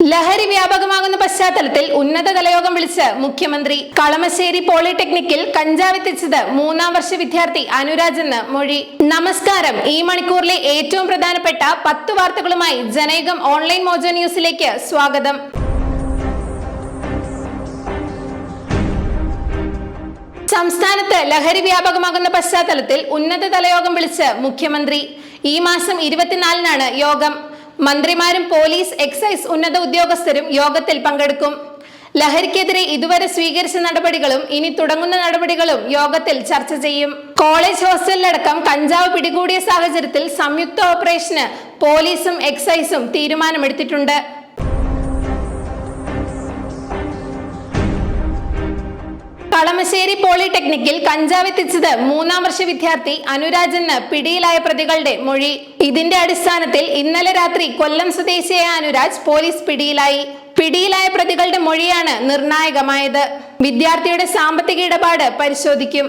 ലഹരി വ്യാപകമാകുന്ന പശ്ചാത്തലത്തിൽ ഉന്നതതല യോഗം വിളിച്ച് മുഖ്യമന്ത്രി കളമശ്ശേരി പോളിടെക്നിക്കിൽ കഞ്ചാവെത്തിച്ചത് മൂന്നാം വർഷ വിദ്യാർത്ഥി അനുരാജ് എന്ന് മൊഴി. നമസ്കാരം. ഈ മണിക്കൂറിലെ ഏറ്റവും പ്രധാനപ്പെട്ട പത്ത് വാർത്തകളുമായി ജനയുഗം ഓൺലൈൻ മോജോ ന്യൂസിലേക്ക് സ്വാഗതം. സംസ്ഥാനത്ത് ലഹരി വ്യാപകമാകുന്ന പശ്ചാത്തലത്തിൽ ഉന്നതതല യോഗം വിളിച്ച് മുഖ്യമന്ത്രി. ഈ മാസം ഇരുപത്തിനാലിനാണ് യോഗം. മന്ത്രിമാരും പോലീസ് എക്സൈസ് ഉന്നത ഉദ്യോഗസ്ഥരും യോഗത്തിൽ പങ്കെടുക്കും. ലഹരിക്കെതിരെ ഇതുവരെ സ്വീകരിച്ച നടപടികളും ഇനി തുടങ്ങുന്ന നടപടികളും യോഗത്തിൽ ചർച്ച ചെയ്യും. കോളേജ് ഹോസ്റ്റലിലടക്കം കഞ്ചാവ് പിടികൂടിയ സാഹചര്യത്തിൽ സംയുക്ത ഓപ്പറേഷന് പോലീസും എക്സൈസും തീരുമാനമെടുത്തിട്ടുണ്ട്. കളമശ്ശേരി പോളിടെക്നിക്കിൽ കഞ്ചാവ് എത്തിച്ചത് മൂന്നാം വർഷ വിദ്യാർത്ഥി അനുരാജെന്ന് പിടിയിലായ പ്രതികളുടെ മൊഴി. ഇതിന്റെ അടിസ്ഥാനത്തിൽ ഇന്നലെ രാത്രി കൊല്ലം സ്വദേശിയായ അനുരാജ് പോലീസ് പിടിയിലായി. പിടിയിലായ പ്രതികളുടെ മൊഴിയാണ് നിർണായകമായത്. വിദ്യാർത്ഥിയുടെ സാമ്പത്തിക ഇടപാട് പരിശോധിക്കും.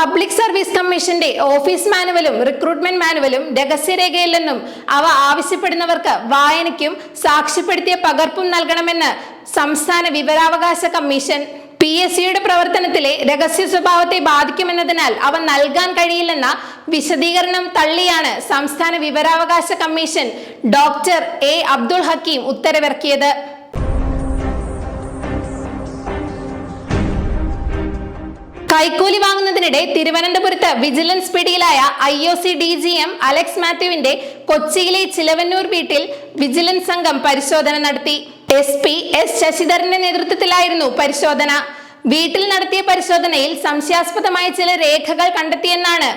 പബ്ലിക് സർവീസ് കമ്മീഷന്റെ ഓഫീസ് മാനുവലും റിക്രൂട്ട്മെന്റ് മാനുവലും രഹസ്യരേഖയില്ലെന്നും അവ ആവശ്യപ്പെടുന്നവർക്ക് വായനയ്ക്കും സാക്ഷ്യപ്പെടുത്തിയ പകർപ്പും നൽകണമെന്ന് സംസ്ഥാന വിവരാവകാശ കമ്മീഷൻ പി എസ് സിയുടെ പ്രവർത്തനത്തിലെ രഹസ്യ സ്വഭാവത്തെ ബാധിക്കുമെന്നതിനാൽ അവ നൽകാൻ കഴിയില്ലെന്ന വിശദീകരണം തള്ളിയാണ് സംസ്ഥാന വിവരാവകാശ commission doctor A Abdul Hakeem ഉത്തരവിറക്കിയത്. കൈക്കൂലി വാങ്ങുന്നതിനിടെ തിരുവനന്തപുരത്ത് വിജിലൻസ് പിടിയിലായ I O C D G M Alex മാത്യുവിന്റെ കൊച്ചിയിലെ ചിലവന്നൂർ വീട്ടിൽ വിജിലൻസ് സംഘം പരിശോധന നടത്തി. എസ് പി എസ് ശശിധരന്റെ നേതൃത്വത്തിലായിരുന്നു പരിശോധന. വീട്ടിൽ നടത്തിയ പരിശോധനയിൽ സംശയാസ്പദമായ ചില രേഖകൾ കണ്ടെത്തിയെന്നാണ്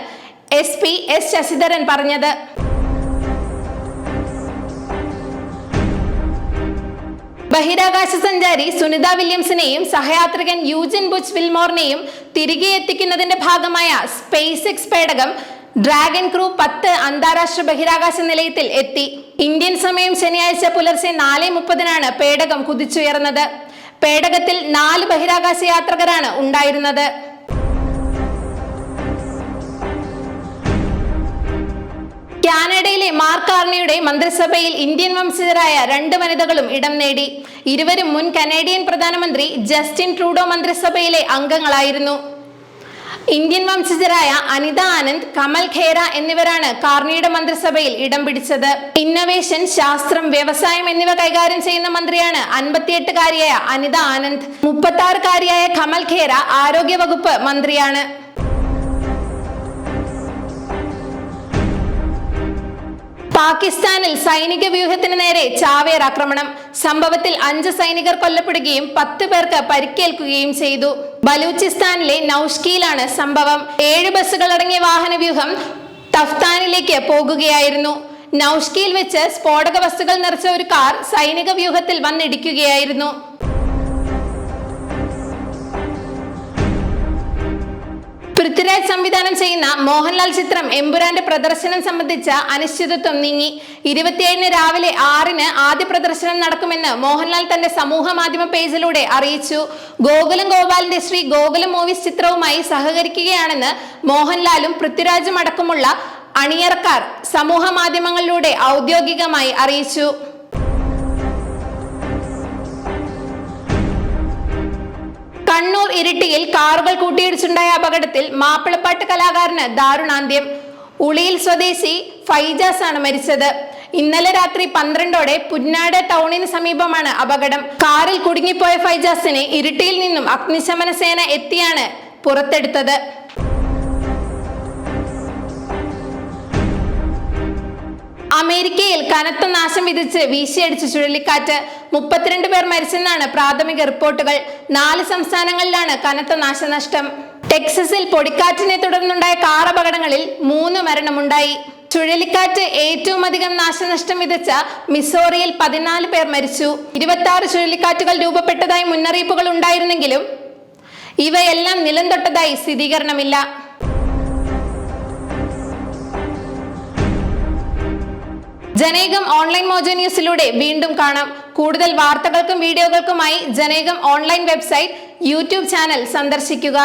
എസ് പി എസ് ശശിധരൻ പറഞ്ഞത്. ബഹിരാകാശ സഞ്ചാരി സുനിത വില്യംസിനെയും സഹയാത്രികൻ യൂജിൻ ബുച്ച് വിൽമോറിനെയും തിരികെ എത്തിക്കുന്നതിന്റെ ഭാഗമായ സ്പേസ് എക്സ് പേടകം ഡ്രാഗൺ ക്രൂ പത്ത് അന്താരാഷ്ട്ര ബഹിരാകാശ നിലയത്തിൽ എത്തി. ഇന്ത്യൻ സമയം ശനിയാഴ്ച പുലർച്ചെ നാല് മുപ്പതിനാണ് പേടകം കുതിച്ചുയർന്നത്. പേടകത്തിൽ നാല് ബഹിരാകാശ യാത്രികരാണ് ഉണ്ടായിരുന്നത്. കാനഡയിലെ മാർക്ക് കാർണിയുടെ മന്ത്രിസഭയിൽ ഇന്ത്യൻ വംശജരായ രണ്ട് വനിതകളും ഇടം നേടി. ഇരുവരും മുൻ കനേഡിയൻ പ്രധാനമന്ത്രി ജസ്റ്റിൻ ട്രൂഡോ മന്ത്രിസഭയിലെ അംഗങ്ങളായിരുന്നു. ഇന്ത്യൻ വംശജരായ അനിത ആനന്ദ് കമൽ ഖേര എന്നിവരാണ് കാർണിയുടെ മന്ത്രിസഭയിൽ ഇടം പിടിച്ചത്. ഇന്നവേഷൻ ശാസ്ത്രം വ്യവസായം എന്നിവ കൈകാര്യം ചെയ്യുന്ന മന്ത്രിയാണ് അൻപത്തിയെട്ടുകാരിയായ അനിത ആനന്ദ്. മുപ്പത്തി ആറുകാരിയായ കമൽ ഖേര ആരോഗ്യവകുപ്പ് മന്ത്രിയാണ്. പാകിസ്ഥാനിൽ സൈനിക വ്യൂഹത്തിന് നേരെ ചാവേർ ആക്രമണം. സംഭവത്തിൽ അഞ്ച് സൈനികർ കൊല്ലപ്പെടുകയും പത്ത് പേർക്ക് പരിക്കേൽക്കുകയും ചെയ്തു. ബലൂചിസ്ഥാനിലെ നൌഷ്കിയിലാണ് സംഭവം. ഏഴ് ബസ്സുകൾ അടങ്ങിയ വാഹന വ്യൂഹം തഫ്താനിലേക്ക് പോകുകയായിരുന്നു. നൌഷ്കിയിൽ വെച്ച് സ്ഫോടക വസ്തുക്കൾ നിറച്ച ഒരു കാർ സൈനിക വ്യൂഹത്തിൽ വന്നിടിക്കുകയായിരുന്നു. പൃഥ്വിരാജ് സംവിധാനം ചെയ്യുന്ന മോഹൻലാൽ ചിത്രം എമ്പുരാന്റെ പ്രദർശനം സംബന്ധിച്ച അനിശ്ചിതത്വം നീങ്ങി. ഇരുപത്തിയേഴിന് രാവിലെ ആറിന് ആദ്യ പ്രദർശനം നടക്കുമെന്ന് മോഹൻലാൽ തന്റെ സമൂഹ മാധ്യമ പേജിലൂടെ അറിയിച്ചു. ഗോകുലം ഗോപാലിന്റെ ശ്രീ ഗോകുലം മൂവീസ് ചിത്രവുമായി സഹകരിക്കുകയാണെന്ന് മോഹൻലാലും പൃഥ്വിരാജും അടക്കമുള്ള അണിയറക്കാർ സമൂഹ മാധ്യമങ്ങളിലൂടെ ഔദ്യോഗികമായി അറിയിച്ചു. കണ്ണൂർ ഇരിട്ടിയിൽ കാറുകൾ കൂട്ടിയിടിച്ചുണ്ടായ അപകടത്തിൽ മാപ്പിളപ്പാട്ട് കലാകാരന് ദാരുണാന്ത്യം. ഉളിയിൽ സ്വദേശി ഫൈജാസ് ആണ് മരിച്ചത്. ഇന്നലെ രാത്രി പന്ത്രണ്ടോടെ പുന്നാട് ടൗണിന് സമീപമാണ് അപകടം. കാറിൽ കുടുങ്ങിപ്പോയ ഫൈജാസിനെ ഇരിട്ടിയിൽ നിന്നും അഗ്നിശമന സേന എത്തിയാണ് പുറത്തെടുത്തത്. അമേരിക്കയിൽ കനത്ത നാശം വിധിച്ച് വീശിയടിച്ച ചുഴലിക്കാറ്റ്. മുപ്പത്തിരണ്ട് പേർ മരിച്ചെന്നാണ് പ്രാഥമിക റിപ്പോർട്ടുകൾ. നാല് സംസ്ഥാനങ്ങളിലാണ് കനത്ത നാശനഷ്ടം. ടെക്സസിൽ പൊടിക്കാറ്റിനെ തുടർന്നുണ്ടായ കാർ അപകടങ്ങളിൽ മൂന്ന് മരണമുണ്ടായി. ചുഴലിക്കാറ്റ് ഏറ്റവും അധികം നാശനഷ്ടം വിതച്ച മിസോറിയിൽ പതിനാല് പേർ മരിച്ചു. ഇരുപത്തി ആറ് ചുഴലിക്കാറ്റുകൾ രൂപപ്പെട്ടതായി മുന്നറിയിപ്പുകൾ ഉണ്ടായിരുന്നെങ്കിലും ഇവയെല്ലാം നിലം തൊട്ടതായി സ്ഥിരീകരണമില്ല. ജനേകം ഓൺലൈൻ മോജോ ന്യൂസിലൂടെ വീണ്ടും കാണാം. കൂടുതൽ വാർത്തകൾക്കും വീഡിയോകൾക്കുമായി ജനേകം ഓൺലൈൻ വെബ്സൈറ്റ് യൂട്യൂബ് ചാനൽ സന്ദർശിക്കുക.